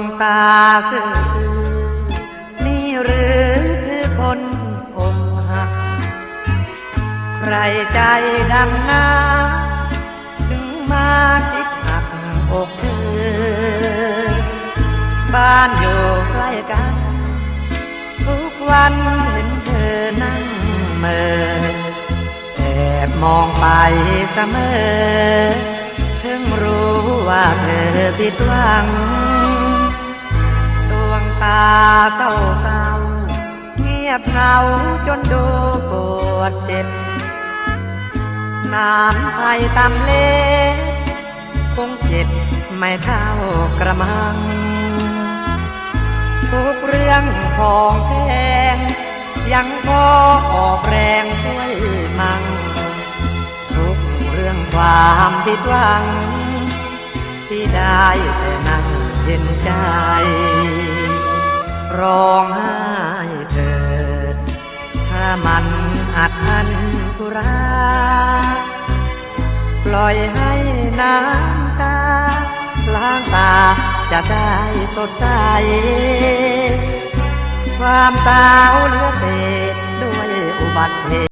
งตาซื่อนี่หรือคือคนอกหัก ใครใจดำน้ำถึงมาคิดหักอกเธอ บ้านอยู่ใกล้กัน ทุกวันเห็นเธอนั่งเมอแอบมองไปเสมอเพิ่งรู้ว่าเธอผิดหวัง เศร้าเศร้าเงียบเหงาจนดูปวดเจ็บ น้ำไทยตำเล็คงเจ็บไม่เท่ากระมัง ทุกเรื่องของแพงยังพอออกแรงช่วยมั่งทุกเรื่องความผิดหวัง ที่ได้แต่นั่งเห็นใจ ร้องไห้เถิด ถ้ามันอัดอันกุรา ปล่อยให้น้ำตาล้างตาจะได้สดใส ความสาวเหลือเศษด้วยอุบัติเหตุ